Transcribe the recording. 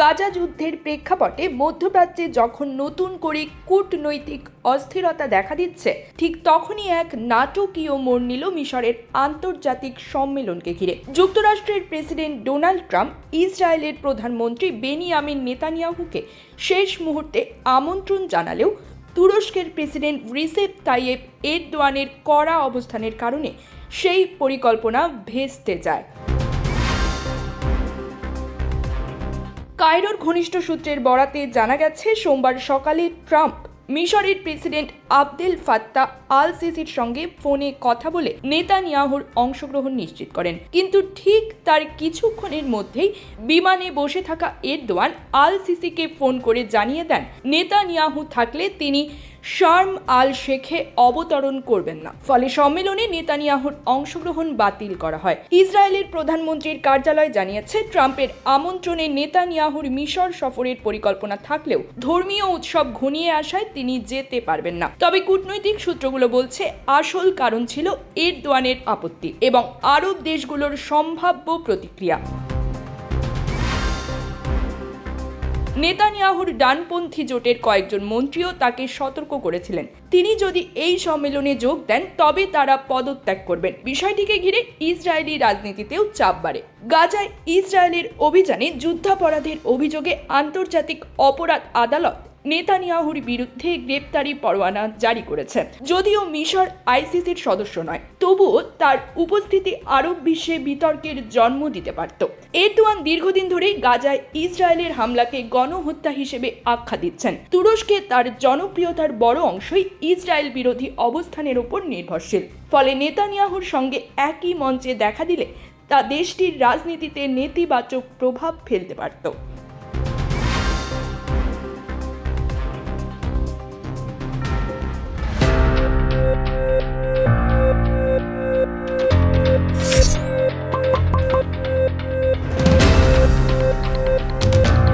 গাজা যুদ্ধের প্রেক্ষাপটে মধ্যপ্রাচ্যে যখন নতুন করে কূটনৈতিক অস্থিরতা দেখা দিচ্ছে, ঠিক তখনই এক নাটকীয় মোড় নিল মিশরের আন্তর্জাতিক সম্মেলনকে ঘিরে। যুক্তরাষ্ট্রের প্রেসিডেন্ট ডোনাল্ড ট্রাম্প, ইসরায়েলের প্রধানমন্ত্রী বেনিয়ামিন নেতানিয়াহুকে শেষ মুহূর্তে আমন্ত্রণ জানালেও তুরস্কের প্রেসিডেন্ট রিসেপ তাইয়েব এরদোয়ানের কড়া অবস্থানের কারণে সেই পরিকল্পনা ভেস্তে যায়। কায়রোর ঘনিষ্ঠ সূত্রের বরাতে জানা গেছে, সোমবার সকালে ট্রাম্প, মিশরের প্রেসিডেন্ট আবদেল ফাত্তা আল সিসির সঙ্গে ফোনে কথা বলে নেতানিয়াহুর অংশগ্রহণ নিশ্চিত করেন। কিন্তু ঠিক তার কিছুক্ষণের মধ্যেই বিমানে বসে থাকা এরদোয়ান আল সিসিকে ফোন করে জানিয়ে দেন, নেতানিয়াহু থাকলে তিনি শার্ম আল শেখে অবতরণ করবেন না। ফলে সম্মেলনে নেতানিয়াহুর অংশগ্রহণ বাতিল করা হয়। ইসরায়েলের প্রধানমন্ত্রীর কার্যালয় জানিয়েছে, ট্রাম্পের আমন্ত্রণে নেতানিয়াহুর মিশর সফরের পরিকল্পনা থাকলেও ধর্মীয় উৎসব ঘনিয়ে আসায় তিনি যেতে পারবেন না। তবে কূটনৈতিক সূত্রগুলো বলছে, আসল কারণ ছিল এরদোয়ানের আপত্তি এবং আরব দেশগুলোর সম্ভাব্য প্রতিক্রিয়া। নেতানিয়াহুর ডানপন্থী জোটের কয়েকজন মন্ত্রীও তাকে সতর্ক করেছিলেন। তিনি যদি এই সম্মেলনে যোগ দেন, তবে তারা পদত্যাগ করবেন। বিষয়টিকে ঘিরে ইসরায়েলি রাজনীতিতেও চাপ বাড়ে। গাজায় ইসরায়েলের অভিযানে যুদ্ধাপরাধের অভিযোগে আন্তর্জাতিক অপরাধ আদালত নেতানিয়াহুর বিরুদ্ধে গ্রেপ্তারি পরোয়ানা জারি করেছে। যদিও মিশর আইসিসির সদস্য নয়, তবুও তার উপস্থিতি আরব বিশ্বে বিতর্কের জন্ম দিতে পারত। এরদোয়ান দীর্ঘদিন ধরেই গাজায় ইসরায়েলের হামলাকে গণহত্যা হিসেবে আখ্যা দিচ্ছেন। তুরস্কে তার জনপ্রিয়তার বড় অংশই ইসরায়েল বিরোধী অবস্থানের উপর নির্ভরশীল। ফলে নেতানিয়াহুর সঙ্গে একই মঞ্চে দেখা দিলে তা দেশটির রাজনীতিতে নেতিবাচক প্রভাব ফেলতে পারত।